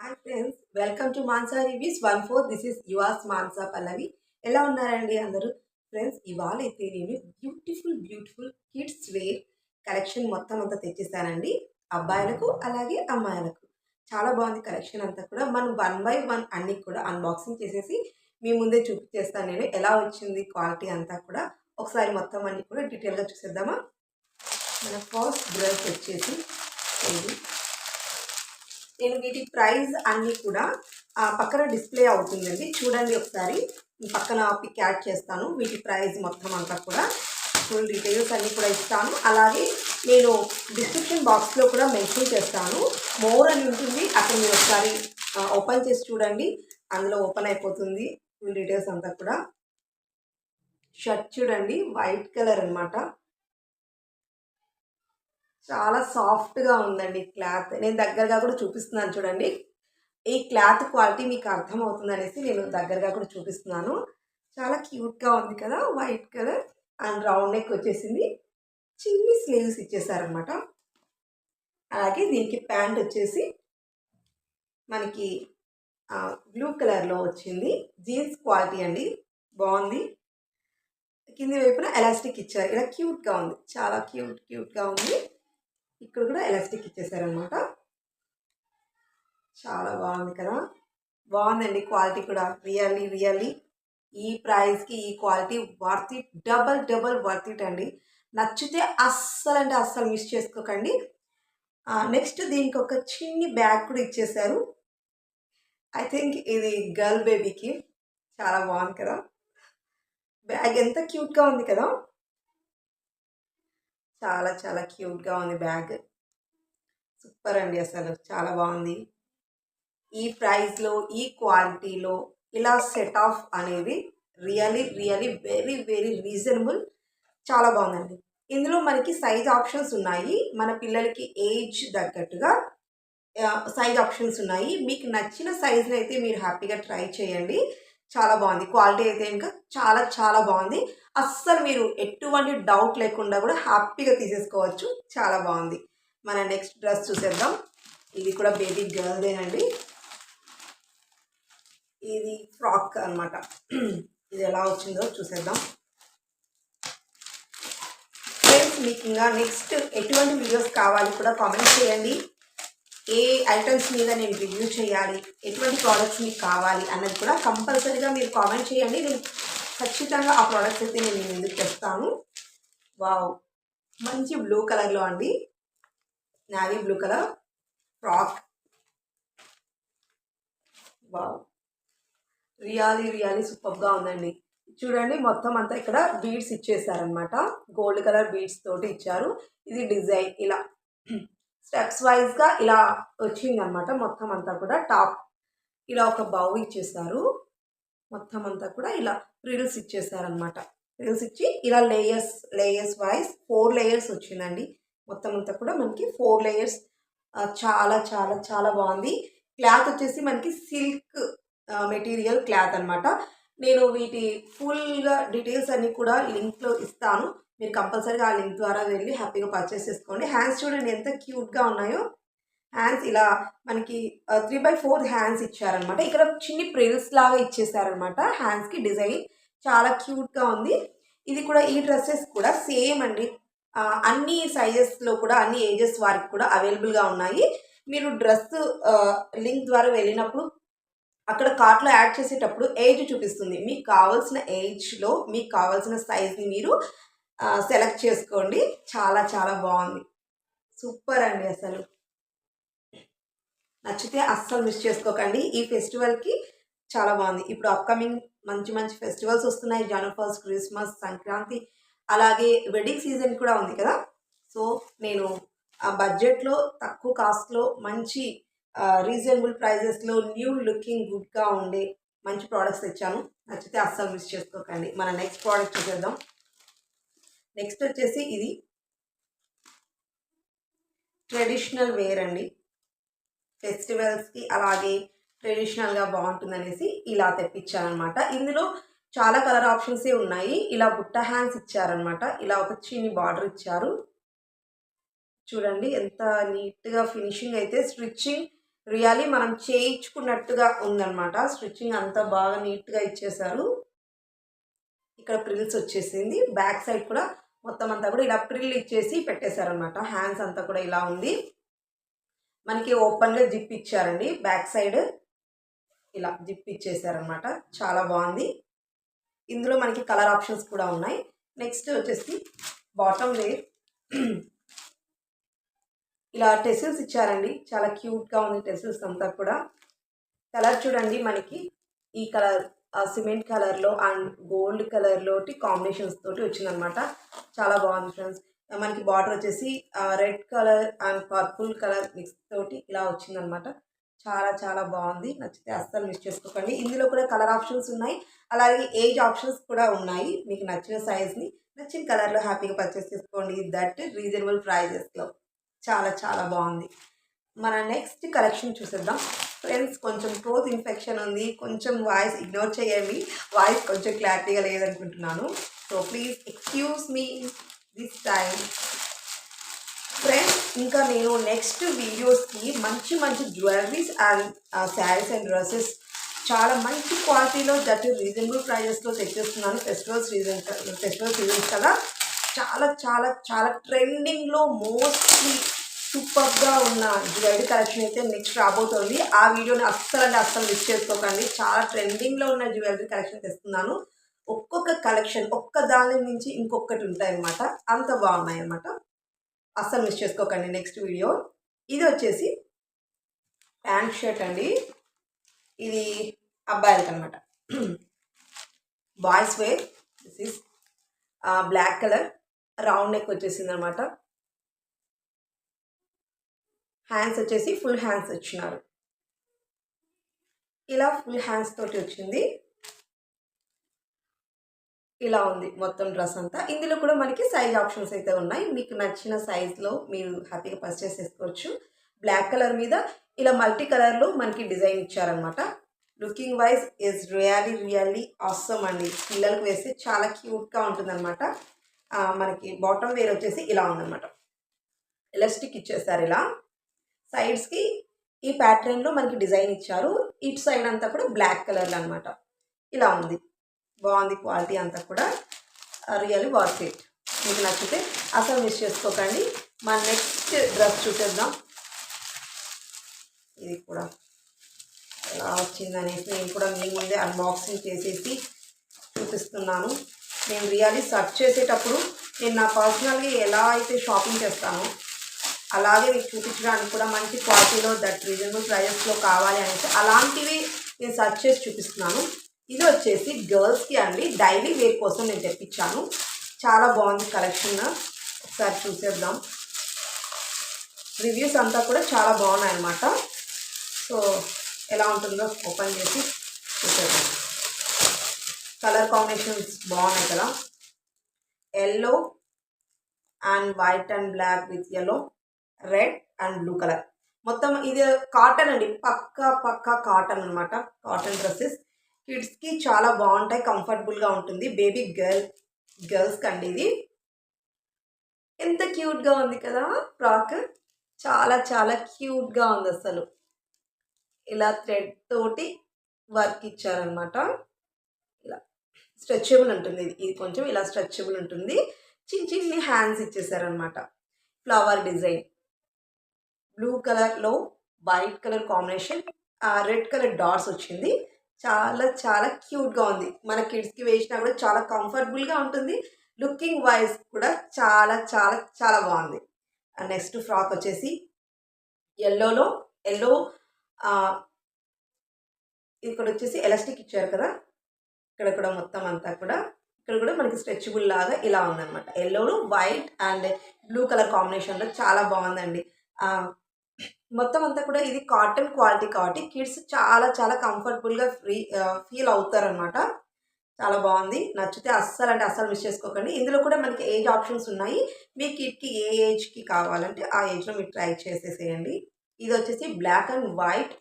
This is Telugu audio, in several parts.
Hi friends welcome to Mansa reviews one four this is yours Mansa Pallavi ఎలా ఉన్నారండి అందరూ? ఫ్రెండ్స్ ఇవాళ అయితే నేను beautiful beautiful kids wear collection మొత్తం అంతా తెచ్చిస్తానండి అబ్బాయిలకు అలాగే అమ్మాయిలకు. చాలా బాగుంది కలెక్షన్ అంతా కూడా. మనం వన్ బై వన్ అన్ని కూడా అన్బాక్సింగ్ చేసేసి మీ ముందే చూపించేస్తాను నేను. ఎలా వచ్చింది క్వాలిటీ అంతా కూడా. ఒకసారి మొత్తం అన్ని కూడా డీటెయిల్గా చూసేద్దామా? మన ఫస్ట్ డ్రెస్ వచ్చేసి ఇది నేను వీటి ప్రైస్ అన్నీ కూడా పక్కన డిస్ప్లే అవుతుందండి. చూడండి ఒకసారి. పక్కన పిక్ యాడ్ చేస్తాను. వీటి ప్రైస్ మొత్తం అంతా కూడా. ఫుల్ డీటెయిల్స్ అన్నీ కూడా ఇస్తాను. అలాగే నేను డిస్క్రిప్షన్ బాక్స్లో కూడా మెన్షన్ చేస్తాను. మోర్ అని ఉంటుంది. అక్కడ మీరు ఒకసారి ఓపెన్ చేసి చూడండి. అందులో ఓపెన్ అయిపోతుంది ఫుల్ డీటెయిల్స్ అంతా కూడా. షర్ట్ చూడండి. వైట్ కలర్ అన్నమాట. చాలా సాఫ్ట్గా ఉందండి క్లాత్. నేను దగ్గరగా కూడా చూపిస్తున్నాను చూడండి. ఈ క్లాత్ క్వాలిటీ మీకు అర్థమవుతుంది అనేసి నేను దగ్గరగా కూడా చూపిస్తున్నాను. చాలా క్యూట్గా ఉంది కదా white colour and round neck వచ్చేసింది. చిన్ని స్లీవ్స్ ఇచ్చేసారనమాట అలాగే దీనికి ప్యాంట్ వచ్చేసి మనకి బ్లూ కలర్లో వచ్చింది. జీన్స్ క్వాలిటీ అండి బాగుంది. కింది వైపున ఎలాస్టిక్ ఇచ్చారు. ఇలా క్యూట్గా ఉంది. చాలా క్యూట్ క్యూట్గా ఉంది. ఇక్కడ కూడా ఎలాస్టిక్ ఇచ్చేసారనమాట చాలా బాగుంది కదా. బాగుందండి క్వాలిటీ కూడా. రియల్లీ రియల్లీ ఈ ప్రైస్కి ఈ quality worth it. Double double worth it అండి. నచ్చితే అస్సలు అంటే అస్సలు మిస్ చేసుకోకండి. నెక్స్ట్ దీనికి ఒక చిన్ని బ్యాగ్ కూడా ఇచ్చేసారు. ఐ థింక్ ఇది గర్ల్ బేబీకి. చాలా బాగుంది కదా. బ్యాగ్ ఎంత క్యూట్గా ఉంది కదా. చాలా చాలా క్యూట్గా ఉంది బ్యాగ్. సూపర్ అండి అసలు. చాలా బాగుంది. ఈ ప్రైస్లో ఈ క్వాలిటీలో ఇలా సెట్ ఆఫ్ అనేది really really very very reasonable. చాలా బాగుందండి. ఇందులో మనకి సైజ్ ఆప్షన్స్ ఉన్నాయి. మన పిల్లలకి ఏజ్ తగ్గట్టుగా సైజ్ ఆప్షన్స్ ఉన్నాయి. మీకు నచ్చిన సైజ్ని అయితే మీరు హ్యాపీగా ట్రై చేయండి. చాలా బాగుంది. క్వాలిటీ అయితే ఇంకా చాలా చాలా బాగుంది. అస్సలు మీరు ఎటువంటి డౌట్ లేకుండా కూడా హ్యాపీగా తీసేసుకోవచ్చు. చాలా బాగుంది. మన నెక్స్ట్ డ్రెస్ చూసేద్దాం. ఇది కూడా బేబీ గర్ల్దేనండి. ఇది ఫ్రాక్ అన్నమాట. ఇది ఎలా వచ్చిందో చూసేద్దాం. ఫ్రెండ్స్ మీకు ఇంకా నెక్స్ట్ ఎటువంటి వీడియోస్ కావాలి కూడా కామెంట్ చేయండి. ఏ ఐటమ్స్ మీద నేను రివ్యూ చేయాలి? ఎటువంటి ప్రోడక్ట్స్ మీకు కావాలి? అన్నది కూడా కంపల్సరీగా మీరు కామెంట్ చేయండి. నేను ఖచ్చితంగా ఆ ప్రోడక్ట్స్ అయితే నేను ఎందుకు తెస్తాను వావ్ మంచి బ్లూ కలర్లో అండి. Navy blue colour frock wow really really సూపర్గా ఉందండి. చూడండి మొత్తం అంతా ఇక్కడ బీడ్స్ ఇచ్చేసారనమాట గోల్డ్ కలర్ బీడ్స్ తోటి ఇచ్చారు. ఇది డిజైన్ ఇలా స్టెప్స్ వైజ్గా ఇలా వచ్చిందనమాట మొత్తం అంతా కూడా టాప్ ఇలా ఒక బౌ ఇచ్చేసారు. మొత్తం అంతా కూడా ఇలా రీల్స్ ఇచ్చేసారనమాట రీల్స్ ఇచ్చి ఇలా layers layers wise four layers వచ్చిందండి. మొత్తం అంతా కూడా మనకి ఫోర్ లేయర్స్ చాలా చాలా చాలా బాగుంది. క్లాత్ వచ్చేసి మనకి సిల్క్ మెటీరియల్ క్లాత్ అనమాట నేను వీటి ఫుల్గా డీటెయిల్స్ అన్నీ కూడా లింక్లో ఇస్తాను. మీరు కంపల్సరీగా ఆ లింక్ ద్వారా వెళ్ళి హ్యాపీగా పర్చేస్ చేసుకోండి. హ్యాండ్స్ చూడండి ఎంత క్యూట్గా ఉన్నాయో. హ్యాండ్స్ ఇలా మనకి త్రీ బై ఫోర్ హ్యాండ్స్ ఇచ్చారనమాట. ఇక్కడ చిన్ని ప్రిల్స్ లాగా ఇచ్చేసారనమాట హ్యాండ్స్కి డిజైన్. చాలా క్యూట్గా ఉంది. ఇది కూడా ఈ డ్రెస్సెస్ కూడా సేమ్ అండి. అన్ని సైజెస్లో కూడా అన్ని ఏజెస్ వారికి కూడా అవైలబుల్గా ఉన్నాయి. మీరు డ్రెస్ లింక్ ద్వారా వెళ్ళినప్పుడు అక్కడ కార్ట్లో యాడ్ చేసేటప్పుడు ఏజ్ చూపిస్తుంది. మీకు కావాల్సిన ఏజ్లో మీకు కావాల్సిన సైజ్ని మీరు సెలెక్ట్ చేసుకోండి. చాలా చాలా బాగుంది. సూపర్ అండి అసలు. నచ్చితే అస్సలు మిస్ చేసుకోకండి. ఈ ఫెస్టివల్కి చాలా బాగుంది. ఇప్పుడు అప్కమింగ్ మంచి మంచి ఫెస్టివల్స్ వస్తున్నాయి. జనవరి ఫస్ట్ క్రిస్మస్ సంక్రాంతి అలాగే వెడ్డింగ్ సీజన్ కూడా ఉంది కదా? సో నేను ఆ బడ్జెట్లో తక్కువ కాస్ట్లో మంచి రీజనబుల్ ప్రైజెస్లో న్యూ లుకింగ్ గుడ్గా ఉండే మంచి ప్రోడక్ట్స్ తెచ్చాను. నచ్చితే అస్సలు మిస్ చేసుకోకండి. మన నెక్స్ట్ ప్రోడక్ట్ చూసేద్దాం. నెక్స్ట్ వచ్చేసి ఇది ట్రెడిషనల్ వేర్ అండి. ఫెస్టివల్స్కి అలాగే ట్రెడిషనల్గా బాగుంటుందనేసి ఇలా తెప్పించానమాట ఇందులో చాలా కలర్ ఆప్షన్సే ఉన్నాయి. ఇలా బుట్ట హ్యాండ్స్ ఇచ్చారనమాట. ఇలా ఒక చిన్ని బార్డర్ ఇచ్చారు. చూడండి ఎంత నీట్గా ఫినిషింగ్ అయితే స్టిచ్చింగ్ రియలీ మనం చేయించుకున్నట్టుగా ఉందన్నమాట స్టిచ్చింగ్ అంతా బాగా నీట్గా ఇచ్చేసారు ఇక్కడ ప్రిల్స్ వచ్చేసింది. బ్యాక్ సైడ్ కూడా మొత్తం అంతా కూడా ఇలా ప్రిల్ ఇచ్చేసి పెట్టేశారనమాట హ్యాండ్స్ అంతా కూడా ఇలా ఉంది. మనకి ఓపెన్గా జిప్ ఇచ్చారండి. బ్యాక్ సైడ్ ఇలా జిప్ ఇచ్చేసారనమాట చాలా బాగుంది. ఇందులో మనకి కలర్ ఆప్షన్స్ కూడా ఉన్నాయి. నెక్స్ట్ వచ్చేసి బాటమ్ వేర్ ఇలా టెసిల్స్ ఇచ్చారండి. చాలా క్యూట్గా ఉంది టెసిల్స్ అంతా కూడా. కలర్ చూడండి మనకి. ఈ కలర్ సిమెంట్ కలర్లో అండ్ గోల్డ్ కలర్లోటి కాంబినేషన్స్ తోటి వచ్చిందనమాట. చాలా బాగుంది ఫ్రెండ్స్. మనకి బార్డర్ వచ్చేసి red colour and purple colour mix తోటి ఇలా వచ్చిందనమాట. చాలా చాలా బాగుంది. నచ్చితే అస్సలు మిస్ చేసుకోకండి. ఇందులో కూడా కలర్ ఆప్షన్స్ ఉన్నాయి. అలాగే ఏజ్ ఆప్షన్స్ కూడా ఉన్నాయి. మీకు నచ్చిన సైజ్ని నచ్చిన కలర్లో హ్యాపీగా పర్చేస్ చేసుకోండి. దట్ రీజనబుల్ ప్రైజెస్లో. చాలా చాలా బాగుంది. మన నెక్స్ట్ కలెక్షన్ చూసేద్దాం. ఫ్రెండ్స్ కొంచెం థ్రోత్ ఇన్ఫెక్షన్ ఉంది. కొంచెం వాయిస్ ఇగ్నోర్ చేయండి. వాయిస్ కొంచెం క్లారిటీగా లేదనుకుంటున్నాను. So please excuse me this time friends ఇంకా నేను నెక్స్ట్ వీడియోస్కి మంచి మంచి jewelleries and saris and dresses చాలా మంచి క్వాలిటీలో దట్ రీజనబుల్ ప్రైజెస్లో తెచ్చేస్తున్నాను. ఫెస్టివల్ సీజన్ ఫెస్టివల్ సీజన్స్ కదా. చాలా చాలా చాలా ట్రెండింగ్లో మోస్ట్లీ సూపర్గా ఉన్న జ్యువెలరీ కలెక్షన్ అయితే నెక్స్ట్ రాబోతోంది. ఆ వీడియోని అస్సలు అంటే అస్సలు మిస్ చేసుకోకండి. చాలా ట్రెండింగ్లో ఉన్న జ్యువెలరీ కలెక్షన్ తెస్తున్నాను. ఒక్కొక్క కలెక్షన్ ఒక్క దాని నుంచి ఇంకొకటి ఉంటాయన్నమాట. అంత బాగున్నాయి అన్నమాట అస్సలు మిస్ చేసుకోకండి నెక్స్ట్ వీడియో. ఇది వచ్చేసి ప్యాంట్ షర్ట్ అండి. ఇది అబ్బాయిలకి అనమాట boys wear. This is black colour round neck వచ్చేసింది అనమాట హ్యాండ్స్ వచ్చేసి ఫుల్ హ్యాండ్స్ వచ్చినారు ఇలా ఫుల్ హ్యాండ్స్ తోటి వచ్చింది. ఇలా ఉంది మొత్తం డ్రెస్ అంతా. ఇందులో కూడా మనకి సైజ్ ఆప్షన్స్ అయితే ఉన్నాయి. మీకు నచ్చిన సైజ్లో మీరు హ్యాపీగా పర్చేస్ చేసుకోవచ్చు. బ్లాక్ కలర్ మీద ఇలా మల్టీ కలర్లో మనకి డిజైన్ ఇచ్చారనమాట looking wise is really really అవసరం అండి. పిల్లలకు వేస్తే చాలా క్యూట్గా ఉంటుందన్నమాట. మనకి బాటమ్ వేర్ వచ్చేసి ఇలా ఉందన్నమాట. ఎలాస్టిక్ ఇచ్చేస్తారు ఇలా. సైడ్స్కి ఈ ప్యాటర్న్లో మనకి డిజైన్ ఇచ్చారు. ఇటు సైడ్ అంతా కూడా బ్లాక్ కలర్లో అనమాట ఇలా ఉంది. బాగుంది క్వాలిటీ అంతా కూడా. రియల్లీ వర్త్ ఇట్ మీకు నచ్చితే అసలు మిస్ చేసుకోకండి. మా నెక్స్ట్ డ్రెస్ చూసేద్దాం. ఇది కూడా ఎలా వచ్చిందనేసి నేను కూడా మీ ముందే అన్బాక్సింగ్ చేసేసి చూపిస్తున్నాను. నేను రియల్లీ సర్చ్ చేసేటప్పుడు నేను నా పర్సనల్గా ఎలా అయితే షాపింగ్ చేస్తానో అలాగే మీకు చూపించడానికి కూడా మంచి క్వాలిటీలో దట్ రీజనబుల్ ప్రైజెస్లో కావాలి అనేసి అలాంటివి నేను సర్చ్ చేసి చూపిస్తున్నాను. ఇది వచ్చేసి గర్ల్స్కి అండి. డైలీ వేర్ కోసం నేను తెప్పించాను. చాలా బాగుంది కలెక్షన్ ఒకసారి చూసేద్దాం. రివ్యూస్ అంతా కూడా చాలా బాగున్నాయి అన్నమాట. సో ఎలా ఉంటుందో ఓపెన్ చేసి చూసేద్దాం. కలర్ కాంబినేషన్స్ బాగున్నాయి కదా. Yellow and white and black with yellow red and blue colour. మొత్తం ఇది కాటన్ అండి. పక్కా పక్కా కాటన్ అనమాట కాటన్ డ్రెస్సెస్ కిడ్స్కి చాలా బాగుంటాయి కంఫర్టబుల్గా ఉంటుంది. బేబీ గర్ల్ గర్ల్స్కి అండి ఇది. ఎంత క్యూట్గా ఉంది కదా ఫ్రాక్. చాలా చాలా క్యూట్గా ఉంది అసలు. ఇలా థ్రెడ్ తోటి వర్క్ ఇచ్చారనమాట ఇలా స్ట్రెచబుల్ ఉంటుంది. ఇది ఇది కొంచెం ఇలా స్ట్రెచబుల్ ఉంటుంది. చిన్న చిన్ని హ్యాండ్స్ ఇచ్చేసారనమాట ఫ్లవర్ డిజైన్ బ్లూ కలర్లో white colour combination red colour dots వచ్చింది. చాలా చాలా క్యూట్గా ఉంది. మన కిడ్స్కి వేసినా కూడా చాలా కంఫర్టబుల్గా ఉంటుంది. లుకింగ్ వైజ్ కూడా చాలా చాలా చాలా బాగుంది. నెక్స్ట్ ఫ్రాక్ వచ్చేసి ఎల్లోలో ఎల్లో ఇక్కడ వచ్చేసి ఎలాస్టిక్ ఇచ్చారు కదా? ఇక్కడ కూడా మొత్తం అంతా కూడా ఇక్కడ కూడా మనకి స్ట్రెచబుల్ లాగా ఇలా ఉందన్నమాట. ఎల్లోలో వైట్ అండ్ బ్లూ కలర్ కాంబినేషన్లో చాలా బాగుందండి. మొత్తం అంతా కూడా ఇది కాటన్ క్వాలిటీ కాబట్టి కిడ్స్ చాలా చాలా కంఫర్టబుల్గా ఫ్రీ ఫీల్ అవుతారనమాట చాలా బాగుంది. నచ్చితే అస్సలు అంటే అస్సలు మిస్ చేసుకోకండి. ఇందులో కూడా మనకి ఏజ్ ఆప్షన్స్ ఉన్నాయి. మీ కిడ్కి ఏ ఏజ్కి కావాలంటే ఆ ఏజ్లో మీరు ట్రై చేసేసేయండి. ఇది వచ్చేసి black and white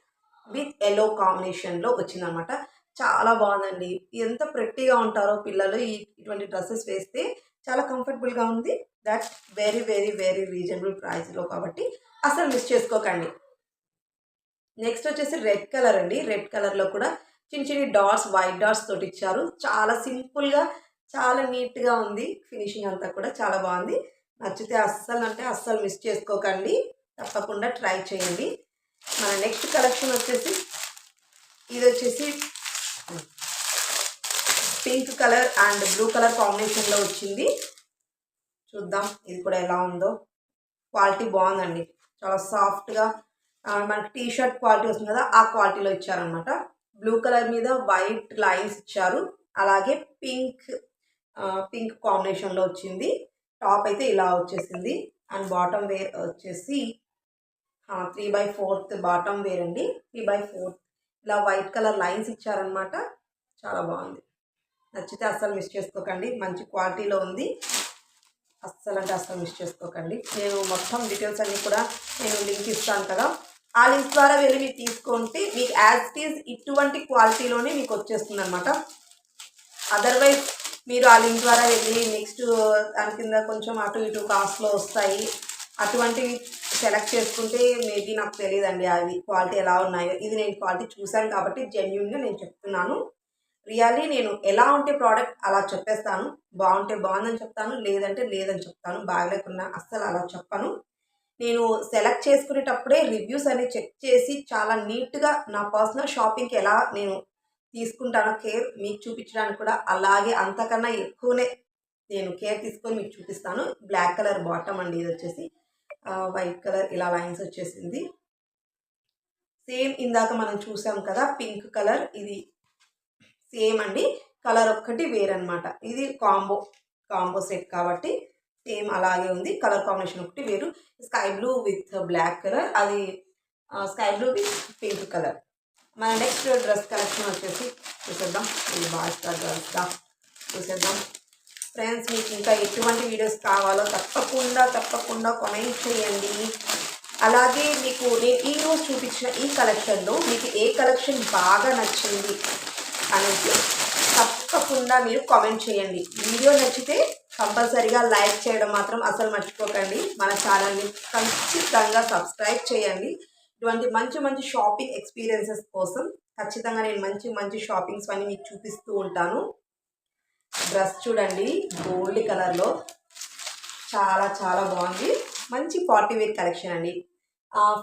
with yellow కాంబినేషన్లో వచ్చిందనమాట చాలా బాగుందండి. ఎంత ప్రెట్టీగా ఉంటారో పిల్లలు ఈ ఇటువంటి డ్రెస్సెస్ వేస్తే చాలా కంఫర్టబుల్గా ఉంది. That very very very reasonable ప్రైస్లో కాబట్టి అసలు మిస్ చేసుకోకండి. నెక్స్ట్ వచ్చేసి రెడ్ కలర్ అండి. రెడ్ కలర్లో కూడా చిన్న చిన్న డాట్స్ వైట్ డాట్స్ తోటి ఇచ్చారు. చాలా సింపుల్గా చాలా నీట్గా ఉంది. ఫినిషింగ్ అంతా కూడా చాలా బాగుంది. నచ్చితే అస్సలు అంటే అస్సలు మిస్ చేసుకోకండి. తప్పకుండా ట్రై చేయండి. మన నెక్స్ట్ కలెక్షన్ వచ్చేసి ఇది వచ్చేసి pink colour and blue colour కాంబినేషన్లో వచ్చింది. చూద్దాం ఇది కూడా ఎలా ఉందో. క్వాలిటీ బాగుందండి. చాలా సాఫ్ట్గా మనకి టీ షర్ట్ క్వాలిటీ వస్తుంది కదా ఆ క్వాలిటీలో ఇచ్చారనమాట బ్లూ కలర్ మీద వైట్ లైన్స్ ఇచ్చారు. అలాగే పింక్ పింక్ కాంబినేషన్లో వచ్చింది. టాప్ అయితే ఇలా వచ్చేసింది. అండ్ బాటమ్ వేర్ వచ్చేసి three by fourth bottom wear అండి. Three by fourth. ఇలా వైట్ కలర్ లైన్స్ ఇచ్చారనమాట చాలా బాగుంది. నచ్చితే అస్సలు మిస్ చేసుకోకండి. మంచి క్వాలిటీలో ఉంది. అస్సలు అంటే అస్సలు మిస్ చేసుకోకండి. నేను మొత్తం డీటెయిల్స్ అన్నీ కూడా నేను లింక్ ఇస్తాను కదా. ఆ లింక్ ద్వారా వెళ్ళి మీరు తీసుకుంటే మీకు యాజ్ టీజ్ ఇటువంటి క్వాలిటీలోనే మీకు వచ్చేస్తుంది అనమాట అదర్వైజ్ మీరు ఆ లింక్ ద్వారా వెళ్ళి నెక్స్ట్ దాని కింద కొంచెం అటు ఇటు కాస్ట్లో వస్తాయి. అటువంటివి సెలెక్ట్ చేసుకుంటే మేబీ నాకు తెలియదండి అవి క్వాలిటీ ఎలా ఉన్నాయో. ఇది నేను క్వాలిటీ చూశాను కాబట్టి జెన్యున్గా నేను చెప్తున్నాను. రియల్లీ నేను ఎలా ఉంటే ప్రోడక్ట్ అలా చెప్పేస్తాను. బాగుంటే బాగుందని చెప్తాను. లేదంటే లేదని చెప్తాను. బాగలేకున్నా అస్సలు అలా చెప్పను. నేను సెలెక్ట్ చేసుకునేటప్పుడే రివ్యూస్ అనేవి చెక్ చేసి చాలా నీట్గా నా పర్సనల్ షాపింగ్కి ఎలా నేను తీసుకుంటానో కేర్ మీకు చూపించడానికి కూడా అలాగే అంతకన్నా ఎక్కువనే నేను కేర్ తీసుకొని మీకు చూపిస్తాను. బ్లాక్ కలర్ బాటమ్ అండి ఇది వచ్చేసి. వైట్ కలర్ ఇలా లైన్స్ వచ్చేసింది. సేమ్ ఇందాక మనం చూసాం కదా పింక్ కలర్. ఇది సేమ్ అండి. కలర్ ఒక్కటి వేరనమాట ఇది కాంబో కాంబో సెట్ కాబట్టి సేమ్ అలాగే ఉంది. కలర్ కాంబినేషన్ ఒకటి వేరు. Sky blue with black colour. అది sky blue with pink colour. మన నెక్స్ట్ డ్రెస్ కలెక్షన్ వచ్చేసి చూసేద్దాం. ఇది బాగా డ్రెస్గా చూసేద్దాం. ఫ్రెండ్స్ మీకు ఇంకా ఎటువంటి వీడియోస్ కావాలో తప్పకుండా తప్పకుండా కామెంట్ చేయండి. అలాగే మీకు నేను ఈరోజు చూపించిన ఈ కలెక్షన్లో మీకు ఏ కలెక్షన్ బాగా నచ్చింది? అనేసి తప్పకుండా మీరు కామెంట్ చేయండి. వీడియో నచ్చితే కంపల్సరీగా లైక్ చేయడం మాత్రం అసలు మర్చిపోకండి. మన ఛానల్ని ఖచ్చితంగా సబ్స్క్రైబ్ చేయండి. ఇటువంటి మంచి మంచి షాపింగ్ ఎక్స్పీరియన్సెస్ కోసం ఖచ్చితంగా నేను మంచి మంచి షాపింగ్స్ అన్ని మీకు చూపిస్తూ ఉంటాను. డ్రెస్ చూడండి గోల్డ్ కలర్లో చాలా చాలా బాగుంది. మంచి పార్టీ వేర్ కలెక్షన్ అండి.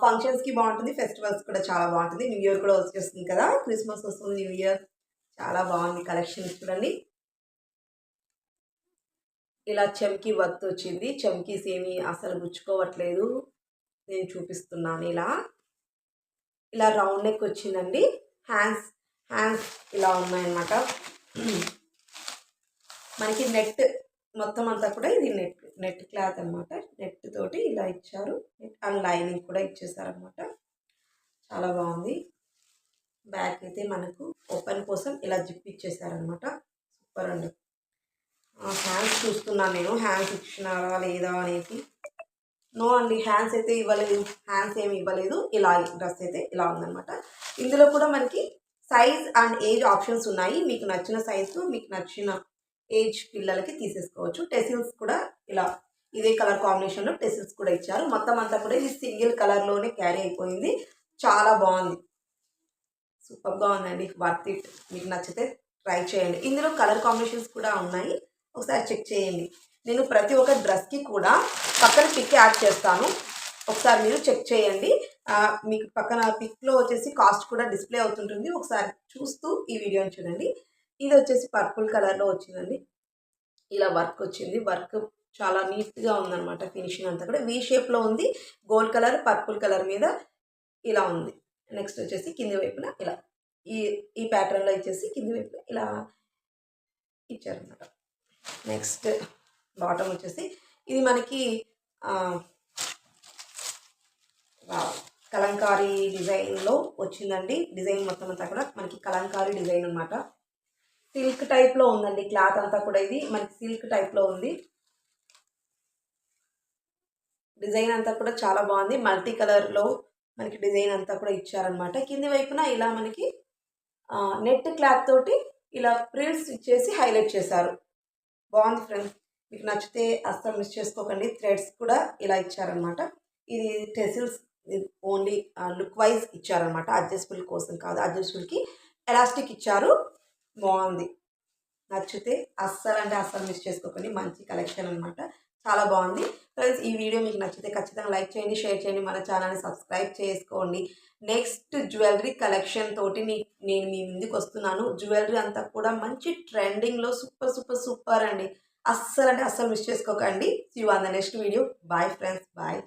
ఫంక్షన్స్కి బాగుంటుంది ఫెస్టివల్స్ కూడా చాలా బాగుంటుంది. న్యూ ఇయర్ కూడా వచ్చేస్తుంది కదా. క్రిస్మస్ వస్తుంది న్యూ ఇయర్ చాలా బాగుంది కలెక్షన్ చూడండి. ఇలా చెమ్కి వర్త్ వచ్చింది. చెమ్కీస్ ఏమి అసలు గుచ్చుకోవట్లేదు. నేను చూపిస్తున్నాను ఇలా. ఇలా రౌండ్ నెక్ వచ్చిందండి. హ్యాండ్స్ హ్యాండ్స్ ఇలా ఉన్నాయన్నమాట. మనకి నెట్ మొత్తం అంతా కూడా ఇది నెట్ నెట్ క్లాత్ అనమాట నెట్ తోటి ఇలా ఇచ్చారు. అండ్ లైనింగ్ కూడా ఇచ్చేసారనమాట చాలా బాగుంది. బ్యాక్ అయితే మనకు ఓపెన్ కోసం ఇలా జిప్ ఇచ్చేసారనమాట సూపర్ అండి. హ్యాండ్స్ చూస్తున్నాను నేను. హ్యాండ్స్ ఇచ్చినారా లేదా అనేది నో అండి హ్యాండ్స్ అయితే ఇవ్వలేదు. హ్యాండ్స్ ఏమి ఇవ్వలేదు. ఇలా డ్రెస్ అయితే ఇలా ఉందన్నమాట. ఇందులో కూడా మనకి సైజ్ అండ్ ఏజ్ ఆప్షన్స్ ఉన్నాయి. మీకు నచ్చిన సైజు మీకు నచ్చిన ఏజ్ పిల్లలకి తీసేసుకోవచ్చు. టెసిల్స్ కూడా ఇలా ఇదే కలర్ కాంబినేషన్లో టెసిల్స్ కూడా ఇచ్చారు. మొత్తం అంతా కూడా ఇది సింగిల్ కలర్లోనే క్యారీ అయిపోయింది. చాలా బాగుంది. సూపర్గా ఉందండి. Worth it. మీకు నచ్చితే ట్రై చేయండి. ఇందులో కలర్ కాంబినేషన్స్ కూడా ఉన్నాయి. ఒకసారి చెక్ చేయండి. నేను ప్రతి ఒక్క డ్రెస్కి కూడా పక్కన పిక్ యాడ్ చేస్తాను. ఒకసారి మీరు చెక్ చేయండి. మీకు పక్కన పిక్లో వచ్చేసి కాస్ట్ కూడా డిస్ప్లే అవుతుంటుంది. ఒకసారి చూస్తూ ఈ వీడియోని చూడండి. ఇది వచ్చేసి పర్పుల్ కలర్లో వచ్చిందండి. ఇలా వర్క్ వచ్చింది. వర్క్ చాలా నీట్గా ఉందన్నమాట. ఫినిషింగ్ అంతా కూడా. వీ షేప్లో ఉంది. గోల్డ్ కలర్ పర్పుల్ కలర్ మీద ఇలా ఉంది. నెక్స్ట్ వచ్చేసి కింది వైపున ఇలా. ఈ ఈ ప్యాటర్న్లో ఇచ్చేసి కింది వైపున ఇలా ఇచ్చారనమాట నెక్స్ట్ బాటమ్ వచ్చేసి ఇది మనకి కలంకారీ డిజైన్లో వచ్చిందండి. డిజైన్ మొత్తం అంతా కూడా మనకి కలంకారీ డిజైన్ అనమాట సిల్క్ టైప్లో ఉందండి. క్లాత్ అంతా కూడా ఇది మనకి సిల్క్ టైప్లో ఉంది. డిజైన్ అంతా కూడా చాలా బాగుంది. మల్టీ కలర్లో మనకి డిజైన్ అంతా కూడా ఇచ్చారనమాట కింది వైపున ఇలా మనకి నెట్ క్లాత్ తోటి ఇలా ప్రింట్స్ ఇచ్చేసి హైలైట్ చేశారు. బాగుంది ఫ్రెండ్స్. మీకు నచ్చితే అస్సలు మిస్ చేసుకోకండి. థ్రెడ్స్ కూడా ఇలా ఇచ్చారనమాట ఇది టెసిల్స్ ఓన్లీ లుక్ వైజ్ ఇచ్చారనమాట అడ్జస్టబుల్ కోసం కాదు అడ్జస్టబుల్కి ఎలాస్టిక్ ఇచ్చారు. బాగుంది. నచ్చితే అస్సలు అంటే అస్సలు మిస్ చేసుకోకండి. మంచి కలెక్షన్ అనమాట చాలా బాగుంది. ఫ్రెండ్స్ ఈ వీడియో మీకు నచ్చితే ఖచ్చితంగా లైక్ చేయండి షేర్ చేయండి మన ఛానల్ని సబ్స్క్రైబ్ చేసుకోండి. నెక్స్ట్ జ్యువెలరీ కలెక్షన్ తోటి నేను మీ ముందుకు వస్తున్నాను. జ్యువెలరీ అంతా కూడా మంచి ట్రెండింగ్లో సూపర్ సూపర్ సూపర్ అండి. అస్సలు అంటే అస్సలు మిస్ చేసుకోకండి. See you on the next video bye friends bye